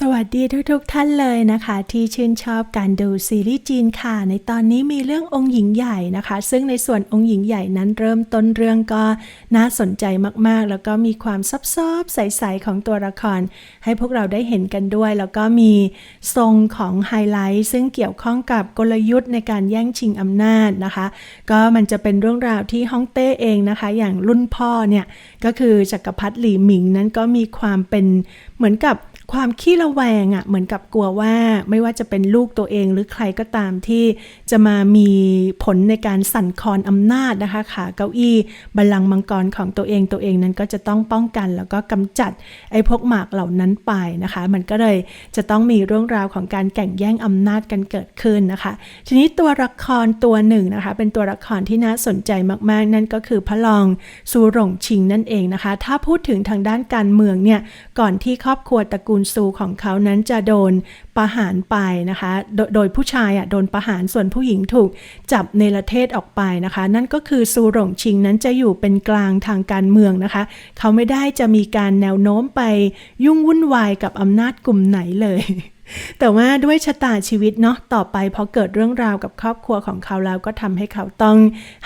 สวัสดีทุกๆทท่านเลยนะคะ ที่ชื่นชอบการดูซีรีส์จีนค่ะ ในตอนนี้มีเรื่ององค์หญิงใหญ่นะคะ ซึ่งในส่วนองค์หญิงใหญ่นั้นเริ่มต้นเรื่องก็น่าสนใจมากๆ แล้วก็มีความซับซ้อนใสๆของตัวละคร ให้พวกเราได้เห็นกันด้วย แล้วก็มีทรงของไฮไลท์ซึ่งเกี่ยวข้องกับกลยุทธ์ในการแย่งชิงอำนาจนะคะ ก็มันจะเป็นเรื่องราวที่ฮ่องเต้เองนะคะ อย่างรุ่นพ่อเนี่ยก็คือจักรพรรดิหลี่หมิงนั้นก็มีความเป็นเหมือนกับ ความขี้ระแวงอะ่ะเหมือนกับกลัวว่าไม่ว่าจะเป็นลูกตัวเองหรือใครก็ตามที่จะมามีผลในการสั่นคลอนอำนาจนะคะขาเก้าอี้บัลลังก์มังกรของตัวเองตัวเองนั้นก็จะต้องป้องกัน แล้วก็กำจัดไอ้พวกหมากเหล่านั้นไปนะคะ มันก็เลยจะต้องมีเรื่องราวของการแข่งแย่งอำนาจกันเกิดขึ้นนะคะ ทีนี้ตัวละครตัวหนึ่งนะคะ เป็นตัวละครที่น่าสนใจมากๆ นั่นก็คือพระรองซูหลงชิงนั่นเองนะคะ ถ้าพูดถึงทางด้านการเมืองเนี่ยก่อนที่ครอบครัวตระกูลซูของเขานั้นจะโดนประหารไปนะคะโดโดยผู้ชายอะโดนประหารส่วนผู้หญิงถูกจับในประเทศออกไปนะคะ นั่นก็คือซูหลงชิงนั้นจะอยู่เป็นกลางทางการเมืองนะคะ เขาไม่ได้จะมีการแนวโน้มไปยุ่งวุ่นวายกับอำนาจกลุ่มไหนเลย แต่ว่าด้วยชะตาชีวิตเนาะต่อไปพอเกิดเรื่องราวกับครอบครัวของเขาแล้วก็ทำให้เขาต้อง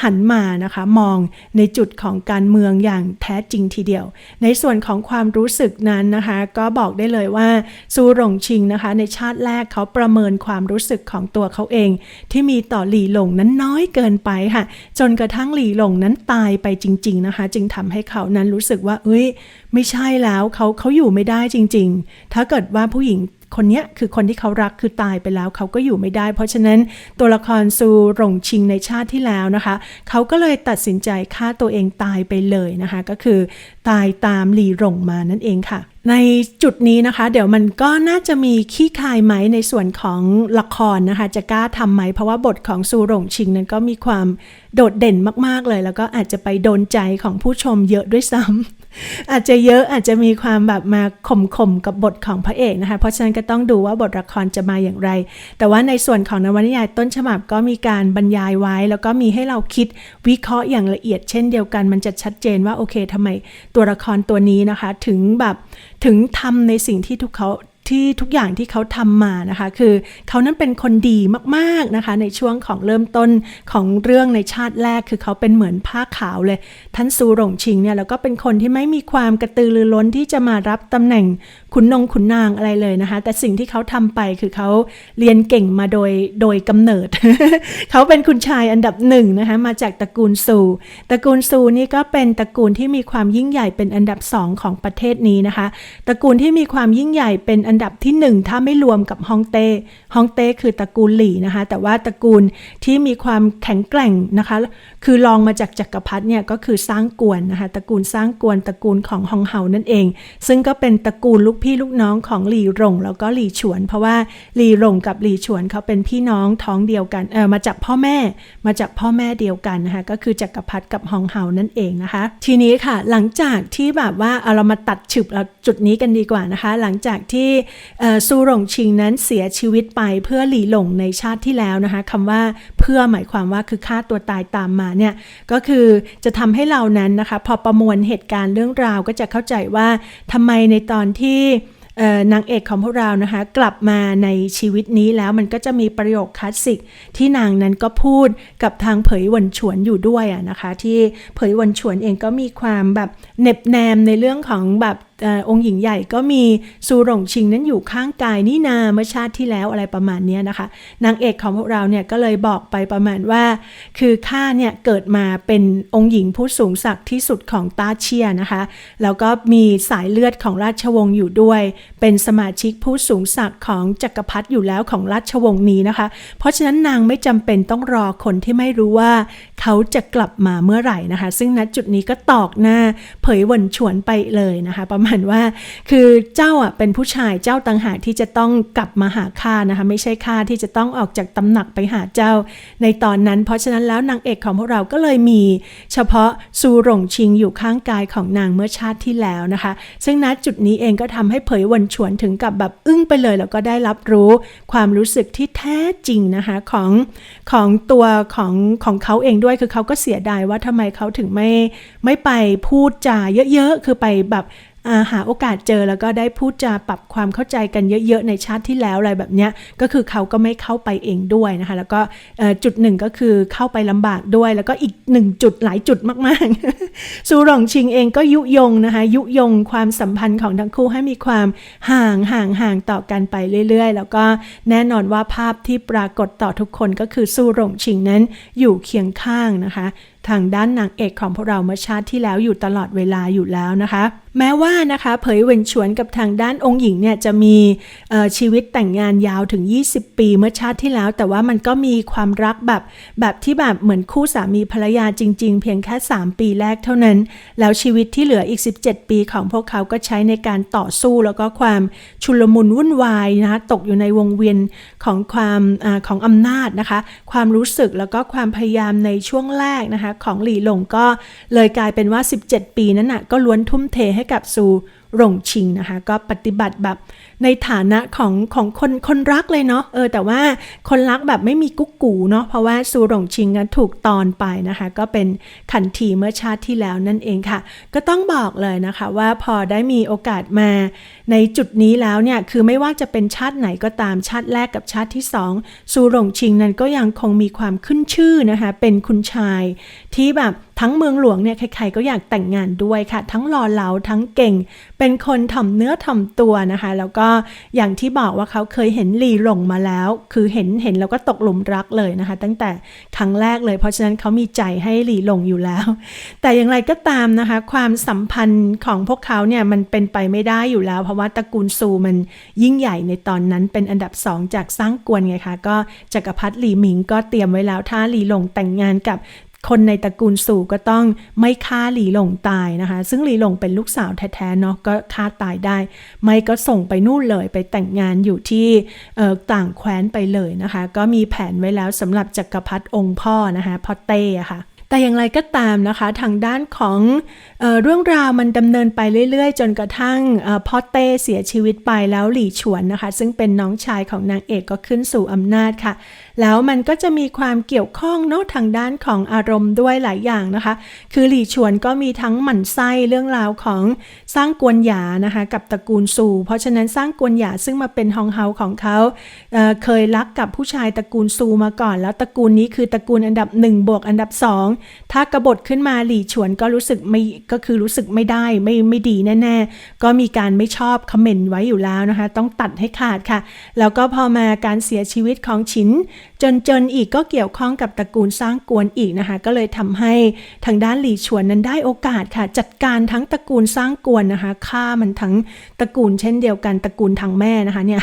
หันมานะคะ มองในจุดของการเมืองอย่างแท้จริงทีเดียว ในส่วนของความรู้สึกนั้นนะคะ ก็บอกได้เลยว่าซูหลงชิงนะคะ ในชาติแรกเขาประเมินความรู้สึกของตัวเขาเอง ที่มีต่อหลี่หลงนั้นน้อยเกินไปค่ะ จนกระทั่งหลี่หลงนั้นตายไปจริง ๆนะคะ จึงทำให้เขานั้นรู้สึกว่าเอ้ย ไม่ใช่แล้วเขาเขาอยู่ไม่ได้จริง ๆ ถ้าเกิดว่าผู้หญิง คนนี้คือคนที่เขารักคือตายไปแล้วเขาก็อยู่ไม่ได้ เพราะฉะนั้นตัวละครซูหลงชิงในชาติที่แล้วนะคะ เขาก็เลยตัดสินใจฆ่าตัวเองตายไปเลยนะคะ ก็คือตายตามหลีหลงมานั่นเองค่ะในจุดนี้นะคะ เดี๋ยวมันก็น่าจะมีขี้คายไหมในส่วนของละครนะคะ จะกล้าทำไหม เพราะว่าบทของซูหลงชิงนั้นก็มีความโดดเด่นมาก ๆ เลย แล้วก็อาจจะไปโดนใจของผู้ชมเยอะด้วยซ้ำ อาจจะเยอะอาจจะมีความแบบมาข่มข่มกับบทของพระเอกนะคะ เพราะฉะนั้นก็ต้องดูว่าบทละครจะมาอย่างไร แต่ว่าในส่วนของนวนิยายต้นฉบับก็มีการบรรยายไว้ แล้วก็มีให้เราคิดวิเคราะห์อย่างละเอียด เช่นเดียวกันมันจะชัดเจนว่าโอเคทำไมตัวละครตัวนี้นะคะ ถึงแบบถึงทำในสิ่งที่ทุกเขา ที่ทุกอย่างที่เขาทำมานะคะ คือเขานั้นเป็นคนดีมากๆนะคะ ในช่วงของเริ่มต้นของเรื่องในชาติแรก คือเขาเป็นเหมือนผ้าขาวเลย ท่านซูหลงชิงเนี่ยแล้วก็เป็นคนที่ไม่มีความกระตือรือร้นที่จะมารับตำแหน่งขุนนงขุนนางอะไรเลยนะคะ แต่สิ่งที่เขาทำไปคือเขาเรียนเก่งมาโดยโดยกำเนิด เขาเป็นคุณชายอันดับหนึ่งนะคะมาจากตระกูลซูตระกูลซูนี่ก็เป็นตระกูลที่มีความยิ่งใหญ่เป็นอันดับสองของประเทศนี้นะคะ ตระกูลที่มีความยิ่งใหญ่เป็นอันดับที่หนึ่งถ้าไม่รวมกับฮองเต้ฮองเต้คือตระกูลหลี่นะคะ แต่ว่าตระกูลที่มีความแข็งแกร่งนะคะ คือรองมาจากจักรพรรดิเนี่ยก็คือสร้างกวนนะคะ ตระกูลสร้างกวนตระกูลของฮองเฮานั่นเอง ซึ่งก็เป็นตระกูลลูกพี่ลูกน้องของหลี่หลงแล้วก็หลี่ฉวน เพราะว่าหลี่หลงกับหลี่ฉวนเขาเป็นพี่น้องท้องเดียวกัน เออมาจากพ่อแม่ มาจากพ่อแม่เดียวกันนะคะ ก็คือจักรพรรดิกับฮองเฮานั่นเองนะคะ ทีนี้ค่ะ หลังจากที่แบบว่าเอาเรามาตัดฉึบเราจุดนี้กันดีกว่านะคะ หลังจากที่ซูหลงชิงนั้นเสียชีวิตไปเพื่อหลีหลงในชาติที่แล้วนะคะคำว่าเพื่อหมายความว่าคือฆ่าตัวตายตามมาเนี่ยก็คือจะทำให้เรานั้นนะคะพอประมวลเหตุการณ์เรื่องราวก็จะเข้าใจว่าทำไมในตอนที่นางเอกของพวกเรานะคะกลับมาในชีวิตนี้แล้วมันก็จะมีประโยคคลาสสิก ที่นางนั้นก็พูดกับทางเผยวันฉวนอยู่ด้วยะนะคะ ที่เผยวันฉวนเองก็มีความแบบเน็บแนมในเรื่องของแบบ องค์หญิงใหญ่ก็มีซูหลงชิงนั้นอยู่ข้างกายนี่นาเมื่อชาติที่แล้วอะไรประมาณนี้นะคะ นางเอกของพวกเราเนี่ยก็เลยบอกไปประมาณว่า คือข้าเนี่ยเกิดมาเป็นองค์หญิงผู้สูงศักดิ์ที่สุดของตาเชียนะคะ แล้วก็มีสายเลือดของราชวงศ์อยู่ด้วย เป็นสมาชิกผู้สูงศักดิ์ของจักรพรรดิอยู่แล้วของราชวงศ์นี้นะคะ เพราะฉะนั้นนางไม่จำเป็นต้องรอคนที่ไม่รู้ว่า เขาจะกลับมาเมื่อไหร่นะคะ ซึ่งณจุดนี้ก็ตอกหน้าเผยวนฉวนไปเลยนะคะประมาณว่า คือเจ้าอะเป็นผู้ชายเจ้าต่างหากที่จะต้องกลับมาหาข้านะคะไม่ใช่ข้าที่จะต้องออกจากตำหนักไปหาเจ้า ในตอนนั้น เพราะฉะนั้นแล้วนางเอกของพวกเราก็เลยมี เฉพาะซูหลงชิงอยู่ข้างกายของนางเมื่อชาติที่แล้วนะคะ ซึ่งณจุดนี้เองก็ทำให้เผยวนฉวนถึงกับแบบอึ้งไปเลย แล้วก็ได้รับรู้ความรู้สึกที่แท้จริงนะคะของของตัวของของเขาเองด้วยคือเขาก็เสียดายว่าทำไมเขาถึงไม่ไม่ไปพูดจาเยอะๆคือไปแบบ หาโอกาสเจอแล้วก็ได้พูดจาปรับความเข้าใจกันเยอะๆในชาติที่แล้วอะไรแบบเนี้ยก็คือเขาก็ไม่เข้าไปเองด้วยนะคะ แล้วก็จุดหนึ่งก็คือเข้าไปลำบากด้วย แล้วก็อีกหนึ่งจุดหลายจุดมากๆซูหลงชิงเองก็ยุยงนะคะ ยุยงความสัมพันธ์ของทั้งคู่ให้มีความห่างห่างห่างต่อกันไปเรื่อยๆ แล้วก็แน่นอนว่าภาพที่ปรากฏต่อทุกคนก็คือซูหลงชิงนั้นอยู่เคียงข้างนะคะ ทางด้านนางเอกของพวกเราเมื่อชาติที่แล้วอยู่ตลอดเวลาอยู่แล้วนะคะแม้ว่านะคะเผยเวนฉวนกับทางด้านองค์หญิงเนี่ยจะมีชีวิตแต่งงานยาวถึง 20 ปีเมื่อชาติที่แล้ว แต่ว่ามันก็มีความรักแบบแบบที่แบบเหมือนคู่สามีภรรยาจริง ๆ เพียงแค่ 3 ปีแรกเท่านั้น แล้วชีวิตที่เหลืออีก 17 ปีของพวกเขาก็ใช้ในการต่อสู้แล้วก็ความชุลมุนวุ่นวายนะคะตกอยู่ในวงเวียนของความอของอำนาจนะคะ ความรู้สึกแล้วก็ความพยายามในช่วงแรกนะคะของหลี่หลงก็เลยกลายเป็นว่า 17 ปีนั้นนะก็ล้วนทุ่มเทให้กับซูหลงชิงนะคะ ก็ปฏิบัติแบบในฐานะของของคนคนรักเลยเนาะเออแต่ว่าคนรักแบบไม่มีกุ๊กกูเนาะเพราะว่าซูหลงชิงนั้นถูกตอนไปนะคะ ก็เป็นขันทีเมื่อชาติที่แล้วนั่นเองค่ะ ก็ต้องบอกเลยนะคะว่าพอได้มีโอกาสมาในจุดนี้แล้วเนี่ยคือไม่ว่าจะเป็นชาติไหนก็ตามชาติแรกกับชาติที่สองซูหลงชิงนั้นก็ยังคงมีความขึ้นชื่อนะคะเป็นคุณชายที่แบบ ทั้งเมืองหลวงเนี่ยใครๆก็อยากแต่งงานด้วยค่ะ ทั้งหล่อเหลาทั้งเก่ง เป็นคนถ่อมเนื้อถ่อมตัวนะคะ แล้วก็อย่างที่บอกว่าเขาเคยเห็นหลีหลงมาแล้ว คือเห็นเห็นแล้วก็ตกหลุมรักเลยนะคะ ตั้งแต่ครั้งแรกเลย เพราะฉะนั้นเขามีใจให้หลีหลงอยู่แล้ว แต่อย่างไรก็ตามนะคะ ความสัมพันธ์ของพวกเขาเนี่ยมันเป็นไปไม่ได้อยู่แล้ว เพราะว่าตระกูลซูมันยิ่งใหญ่ในตอนนั้นเป็นอันดับสองจากสร้างกวนไงคะก็จักรพรรดิหลีหมิงก็เตรียมไว้แล้วถ้าหลีหลงแต่งงานกับ คนในตระกูลสู่ก็ต้องไม่ฆ่าหลีหลงตายนะคะ ซึ่งหลีหลงเป็นลูกสาวแท้ๆเนาะก็ฆ่าตายได้ ไม่ก็ส่งไปนู่นเลยไปแต่งงานอยู่ที่ต่างแคว้นไปเลยนะคะ ก็มีแผนไว้แล้วสำหรับจักรพรรดิองค์พ่อนะคะพ่อเต้ค่ะแต่อย่างไรก็ตามนะคะทางด้านของเออเรื่องราวมันดำเนินไปเรื่อยๆ จนกระทั่งออพ่อเต้เสียชีวิตไปแล้วหลี่ฉวนนะคะ ซึ่งเป็นน้องชายของนางเอกก็ขึ้นสู่อำนาจค่ะแล้วมันก็จะมีความเกี่ยวข้องเนาะทางด้านของอารมณ์ด้วยหลายอย่างนะคะ คือหลี่ฉวนก็มีทั้งหมั่นไส้เรื่องราวของสร้างกวนหยานะคะกับตระกูลสู่เพราะฉะนั้นสร้างกวนหยาซึ่งมาเป็นฮองเฮาของเขาเเคยรักกับผู้ชายตระกูลซูมาก่อน แล้วตระกูลนี้คือตระกูลอันดับหนึ่งบวกอันดับสองถ้ากบฏขึ้นมาหลี่ฉวนก็รู้สึกไม่ก็คือรู้สึกไม่ได้ไม่ไม่ดีแน่ๆ ก็มีการไม่ชอบคอมเมนต์ไว้อยู่แล้วนะคะ ต้องตัดให้ขาดค่ะ แล้วก็พอมาการเสียชีวิตของฉินจนจนอีกก็เกี่ยวข้องกับตระกูลสร้างกวนอีกนะคะ ก็เลยทำให้ทางด้านหลี่ฉวนนั้นได้โอกาสค่ะ จัดการทั้งตระกูลสร้างกวนนะคะฆ่ามันทั้งตระกูลเช่นเดียวกันตระกูลทางแม่นะคะเนี่ย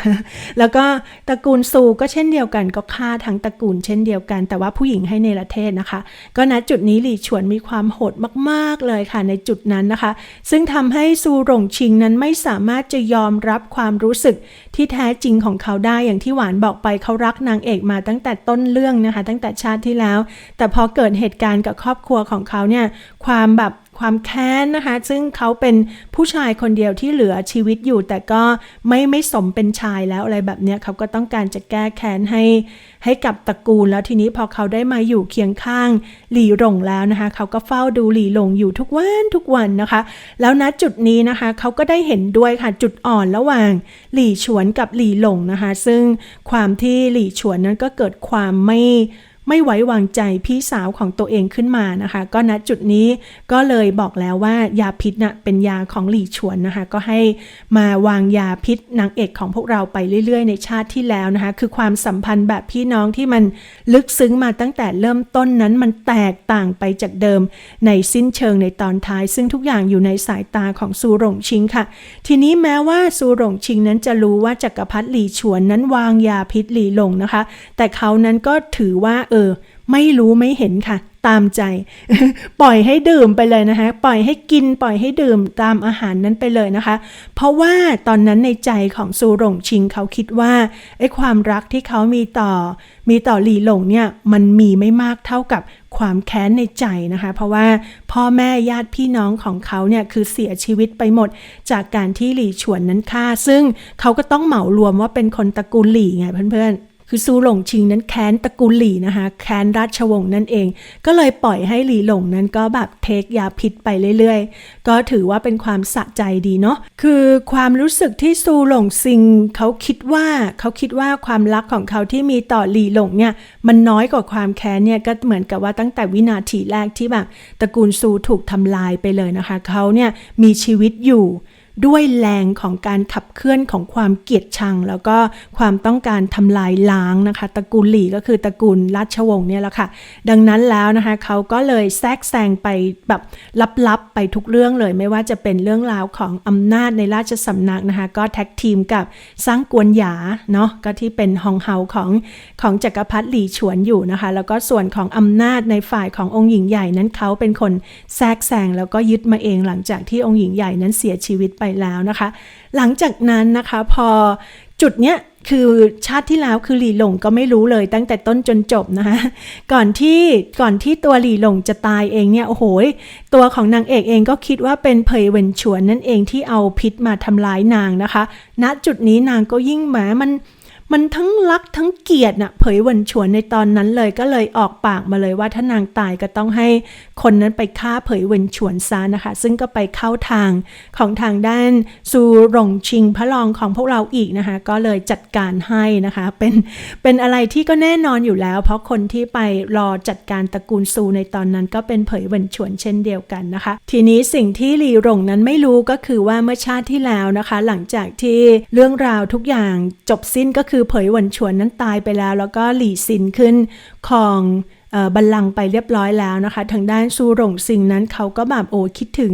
แล้วก็ตระกูลซูก็เช่นเดียวกัน ก็ฆ่าทั้งตระกูลเช่นเดียวกัน แต่ว่าผู้หญิงให้ในประเทศนะคะ ก็ณจุดนี้หลี่ฉวนมีความโหดมากๆเลยค่ะในจุดนั้นนะคะ ซึ่งทำให้ซูหลงชิงนั้นไม่สามารถจะยอมรับความรู้สึกที่แท้จริงของเขาได้อย่างที่หวานบอกไปเขารักนางเอกมาตั้งแต่ต้นเรื่องนะคะ ตั้งแต่ชาติที่แล้ว แต่พอเกิดเหตุการณ์กับครอบครัวของเขาเนี่ยความแบบ ความแค้นนะคะ ซึ่งเขาเป็นผู้ชายคนเดียวที่เหลือชีวิตอยู่ แต่ก็ไม่ไม่สมเป็นชายแล้วอะไรแบบเนี้ยเขาก็ต้องการจะแก้แค้นให้ให้กับตระกูล แล้วทีนี้พอเขาได้มาอยู่เคียงข้างหลี่หลงแล้วนะคะ เขาก็เฝ้าดูหลี่หลงอยู่ทุกวันทุกวันนะคะ แล้วณจุดนี้นะคะเขาก็ได้เห็นด้วยค่ะจุดอ่อนระหว่างหลี่ฉวนกับหลี่หลงนะคะ ซึ่งความที่หลี่ฉวนนั้นก็เกิดความไม่ ไม่ไว้วางใจพี่สาวของตัวเองขึ้นมานะคะ ก็ณจุดนี้ก็เลยบอกแล้วว่ายาพิษนะ่ะเป็นยาของหลี่ฉวนนะคะ ก็ให้มาวางยาพิษนางเอกของพวกเราไปเรื่อย ๆ ในชาติที่แล้วนะคะ คือความสัมพันธ์แบบพี่น้องที่มันลึกซึ้งมาตั้งแต่เริ่มต้นนั้นมันแตกต่างไปจากเดิมในสิ้นเชิงในตอนท้าย ซึ่งทุกอย่างอยู่ในสายตาของซูหลงชิงค่ะ ทีนี้แม้ว่าซูหลงชิงนั้นจะรู้ว่าจักรพรรดิหลี่ฉวนนั้นวางยาพิษหลี่หลงนะคะ แต่เขานั้นก็ถือว่าเออไม่รู้ไม่เห็นค่ะ ตามใจ ปล่อยให้ดื่มไปเลยนะคะ ปล่อยให้กินปล่อยให้ดื่มตามอาหารนั้นไปเลยนะคะ เพราะว่าตอนนั้นในใจของซูหลงชิงเขาคิดว่าไอ้ความรักที่เขามีต่อ มีต่อหลีหลงเนี่ยมันมีไม่มากเท่ากับความแค้นในใจนะคะ เพราะว่าพ่อแม่ญาติพี่น้องของเขาเนี่ยคือเสียชีวิตไปหมด จากการที่หลี่ฉวนนั้นฆ่า ซึ่งเขาก็ต้องเหมารวมว่าเป็นคนตระกูลหลี่ไงเพื่อนๆ คือซูหลงชิงนั้นแค้นตระกูลหลี่นะคะ แค้นราชวงศ์นั่นเอง ก็เลยปล่อยให้หลี่หลงนั้นก็แบบเทคยาพิษไปเรื่อยๆ ก็ถือว่าเป็นความสะใจดีเนาะ คือความรู้สึกที่ซูหลงซิงเขาคิดว่าเขาคิดว่าความรักของเขาที่มีต่อหลี่หลงเนี่ยมันน้อยกว่าความแค้นเนี่ยก็เหมือนกับว่าตั้งแต่วินาทีแรกที่แบบตระกูลซูถูกทำลายไปเลยนะคะเขาเนี่ยมีชีวิตอยู่ ด้วยแรงของการขับเคลื่อนของความเกลียดชัง แล้วก็ความต้องการทำลายล้างนะคะตระกูลหลี่ก็คือตระกูลราชวงศ์เนี่ยแหละค่ะ ดังนั้นแล้วนะคะเขาก็เลยแทรกแซงไปแบบลับๆไปทุกเรื่องเลย ไม่ว่าจะเป็นเรื่องราวของอำนาจในราชสำนักนะคะ ก็แท็กทีมกับสร้างกวนหยาเนาะก็ที่เป็นฮองเฮาของของจักรพรรดิหลี่ฉวนอยู่นะคะ แล้วก็ส่วนของอำนาจในฝ่ายขององค์หญิงใหญ่นั้นเขาเป็นคนแทรกแซงแล้วก็ยึดมาเองหลังจากที่องค์หญิงใหญ่นั้นเสียชีวิตไปแล้วนะคะ หลังจากนั้นนะคะพอจุดเนี้ยคือชาติที่แล้วคือหลี่หลงก็ไม่รู้เลยตั้งแต่ต้นจนจบนะคะก่อนที่ก่อนที่ตัวหลี่หลงจะตายเองเนี่ยโอ้โหตัวของนางเอกเองก็คิดว่าเป็นเพยเวนชวนนั่นเองที่เอาพิษมาทำร้ายนางนะคะ ณจุดนี้นางก็ยิ่งแหมมัน มันทั้งรักทั้งเกลียดน่ะเผยวันฉวนในตอนนั้นเลยก็เลยออกปากมาเลยว่าถ้านางตายก็ต้องให้คนนั้นไปฆ่าเผยวันฉวนซะนะคะ ซึ่งก็ไปเข้าทางของทางด้านซูหลงชิงพระรองของพวกเราอีกนะคะ ก็เลยจัดการให้นะคะ เป็นเป็นอะไรที่ก็แน่นอนอยู่แล้ว เพราะคนที่ไปรอจัดการตระกูลซูในตอนนั้นก็เป็นเผยวันฉวนเช่นเดียวกันนะคะ ทีนี้สิ่งที่หลีหลงนั้นไม่รู้ก็คือว่าเมื่อชาติที่แล้วนะคะ หลังจากที่เรื่องราวทุกอย่างจบสิ้นก็คือือเผยหวนฉวนนั้นตายไปแล้ว แล้วก็หลี่ซินขึ้นของออบัลลังก์ไปเรียบร้อยแล้วนะคะ ทางด้านซูหลงซิงนั้นเขาก็แบบโอ้คิดถึง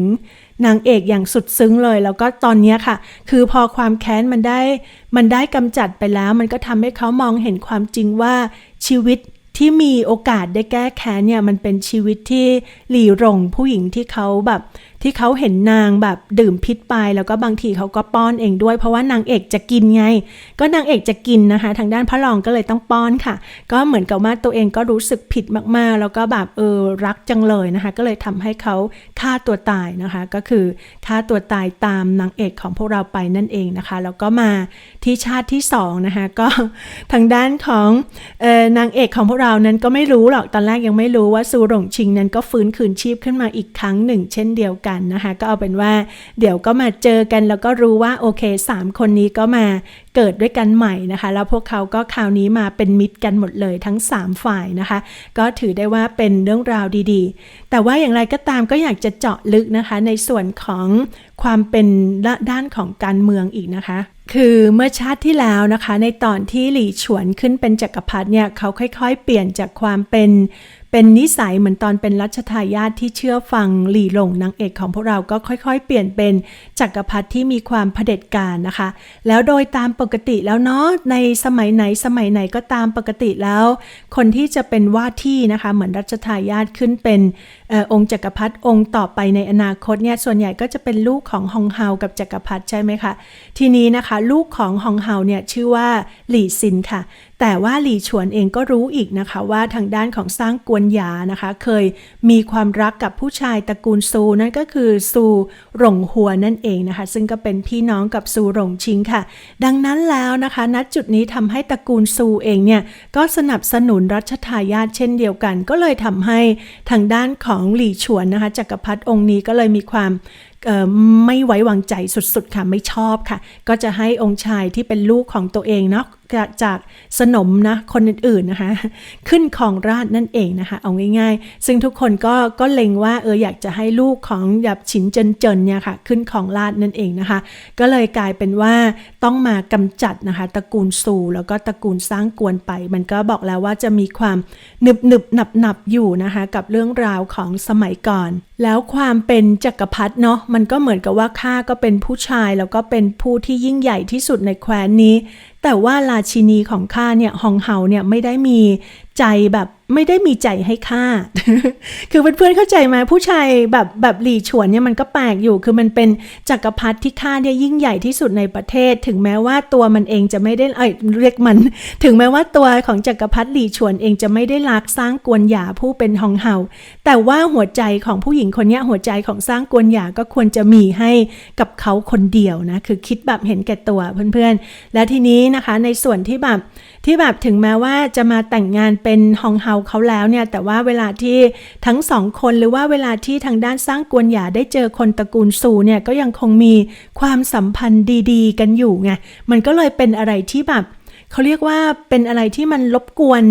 นางเอกอย่างสุดซึ้งเลย แล้วก็ตอนนี้ค่ะ คือพอความแค้นมันได้มันได้กำจัดไปแล้ว มันก็ทำให้เขามองเห็นความจริงว่าชีวิตที่มีโอกาสได้แก้แค้นเนี่ยมันเป็นชีวิตที่หลีหลงผู้หญิงที่เขาแบบ ที่เขาเห็นนางแบบดื่มพิษไป แล้วก็บางทีเขาก็ป้อนเองด้วย เพราะว่านางเอกจะกินไง ก็นางเอกจะกินนะคะ ทางด้านพระรองก็เลยต้องป้อนค่ะ ก็เหมือนกับว่าตัวเองก็รู้สึกผิดมากๆ แล้วก็แบบเออรักจังเลยนะคะ ก็เลยทำให้เขาฆ่าตัวตายนะคะ ก็คือฆ่าตัวตายตามนางเอกของพวกเราไปนั่นเองนะคะ แล้วก็มาที่ชาติที่สองนะคะก็ทางด้านของเออนางเอกของพวกเรานั้นก็ไม่รู้หรอกตอนแรกยังไม่รู้ว่าซูหลงชิงนั้นก็ฟื้นคืนชีพขึ้นมาอีกครั้งหนึ่ง เช่นเดียวกันนะคะ ก็เอาเป็นว่าเดี๋ยวก็มาเจอกันแล้วก็รู้ว่าโอเคสามคนนี้ก็มาเกิดด้วยกันใหม่นะคะ แล้วพวกเขาก็คราวนี้มาเป็นมิตรกันหมดเลยทั้ง 3 ฝ่ายนะคะ ก็ถือได้ว่าเป็นเรื่องราวดีๆ แต่ว่าอย่างไรก็ตามก็อยากจะเจาะลึกนะคะ ในส่วนของความเป็นด้านของการเมืองอีกนะคะคือเมื่อชาติที่แล้วนะคะ ในตอนที่หลี่ฉวนขึ้นเป็นจักรพรรดิเนี่ยเขาค่อยๆ เปลี่ยนจากความเป็น เป็นนิสัยเหมือนตอนเป็นรัชทายาทที่เชื่อฟังหลี่หลงนางเอกของพวกเราก็ค่อยๆ เปลี่ยนเป็นจักรพรรดิที่มีความเผด็จการนะคะ แล้วโดยตามปกติแล้วเนาะในสมัยไหนสมัยไหนก็ตามปกติแล้ว คนที่จะเป็นว่าที่นะคะ เหมือนรัชทายาทขึ้นเป็นออองค์จักรพรรดิองค์ต่อไปในอนาคตเนี่ยส่วนใหญ่ก็จะเป็นลูกของฮองเฮากับจักรพรรดิใช่ไหมคะทีนี้นะคะ ลูกของฮองเฮาเนี่ยชื่อว่าหลี่ซินค่ะแต่ว่าหลี่ฉวนเองก็รู้อีกนะคะว่าทางด้านของสร้างกวนหยานะคะ เคยมีความรักกับผู้ชายตระกูลซูนั่นก็คือซูหลงหัวนั่นเองนะคะ ซึ่งก็เป็นพี่น้องกับซูหลงชิงค่ะ ดังนั้นแล้วนะคะณจุดนี้ทำให้ตระกูลซูเองเนี่ยก็สนับสนุนรัชทายาทเช่นเดียวกัน ก็เลยทำให้ทางด้านของหลี่ฉวนนะคะจักรพรรดิองค์นี้ก็เลยมีความไม่ไว้วางใจสุดๆค่ะไม่ชอบค่ะ ก็จะให้องค์ชายที่เป็นลูกของตัวเองเนาะ จากสนมนะคนอื่นๆนะคะ ขึ้นของราชนั่นเองนะคะ เอาง่ายๆ ซึ่งทุกคนก็ก็เล็งว่าเอออยากจะให้ลูกของหยับฉินเจินเจินเนี่ยค่ะขึ้นของราชนั่นเองนะคะ ก็เลยกลายเป็นว่าต้องมากำจัดนะคะตระกูลซูแล้วก็ตระกูลสร้างกวนไป มันก็บอกแล้วว่าจะมีความหนึบหนึบหนับหนับอยู่นะคะ กับเรื่องราวของสมัยก่อนแล้วความเป็นจักรพรรดิเนาะมันก็เหมือนกับว่าข้าก็เป็นผู้ชายแล้วก็เป็นผู้ที่ยิ่งใหญ่ที่สุดในแคว้นนี้ แต่ว่าราชินีของข้าเนี่ยฮองเฮาเนี่ยไม่ได้มีใจแบบไม่ได้มีใจให้ฆ่า คือเพื่อนๆเข้าใจไหมผู้ชายแบบแบบหลี่ฉวนเนี่ยมันก็แปลกอยู่ คือมันเป็นจักรพรรดิที่ฆ่าเนี่ยยิ่งใหญ่ที่สุดในประเทศ ถึงแม้ว่าตัวมันเองจะไม่ได้เอ้ยเรียกมัน ถึงแม้ว่าตัวของจักรพรรดิหลี่ฉวนเองจะไม่ได้รักสร้างกวนหยาผู้เป็นฮองเฮาแต่ว่าหัวใจของผู้หญิงคนนี้หัวใจของสร้างกวนหยาก็ควรจะมีให้กับเขาคนเดียวนะคือคิดแบบเห็นแก่ตัวเพื่อนๆ และทีนี้นะคะในส่วนที่แบบที่แบบถึงแม้ว่าจะมาแต่งงานเป็นฮองเฮาเขาแล้วเนี่ยแต่ว่าเวลาที่ทั้งสองคนหรือว่าเวลาที่ทางด้านสร้างกวนหยาได้เจอคนตระกูลซูเนี่ยก็ยังคงมีความสัมพันธ์ดี ๆ กันอยู่ไงมันก็เลยเป็นอะไรที่แบบ เขาเรียกว่าเป็นอะไรที่มันรบกวน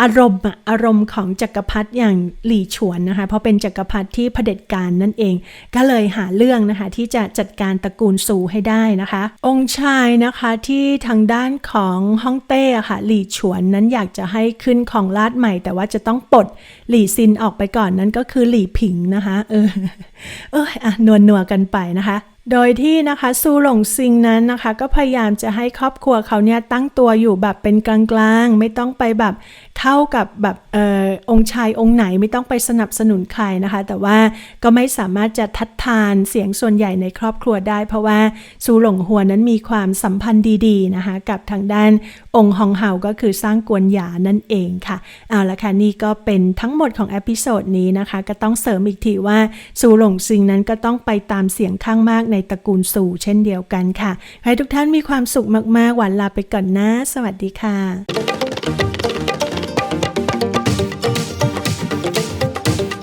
อารมณ์อารมณ์ของจักรพรรดิอย่างหลี่ฉวนนะคะ เพราะเป็นจักรพรรดิที่เผด็จการนั่นเอง ก็เลยหาเรื่องนะคะที่จะจัดการตระกูลซูให้ได้นะคะ องค์ชายนะคะที่ทางด้านของฮ่องเต้อะค่ะ หลี่ฉวนนั้นอยากจะให้ขึ้นของราชใหม่ แต่ว่าจะต้องปลดหลี่ซินออกไปก่อนนั้นก็คือหลี่ผิงนะคะ เออ เอออะนวลนัวกันไปนะคะ โดยที่นะคะซูหลงซิงนั้นนะคะ ก็พยายามจะให้ครอบครัวเขาเนี่ยตั้งตัวอยู่แบบเป็นกลางๆ ไม่ต้องไปแบบ เข้ากับแบบเออองค์ชายองค์ไหนไม่ต้องไปสนับสนุนใครนะคะ แต่ว่าก็ไม่สามารถจะทัดทานเสียงส่วนใหญ่ในครอบครัวได้ เพราะว่าซูหลงหัวนั้นมีความสัมพันธ์ดีๆนะคะ กับทางด้านองค์ฮองเฮาก็คือสร้างกวนหยานั่นเองค่ะเอาละค่ะนี่ก็เป็นทั้งหมดของเอพิโซดนี้นะคะ ก็ต้องเสริมอีกทีว่าซูหลงซิงนั้นก็ต้องไปตามเสียงข้างมากในตระกูลซูเช่นเดียวกันค่ะให้ทุกท่านมีความสุขมากๆหวานลาไปก่อนนะ สวัสดีค่ะ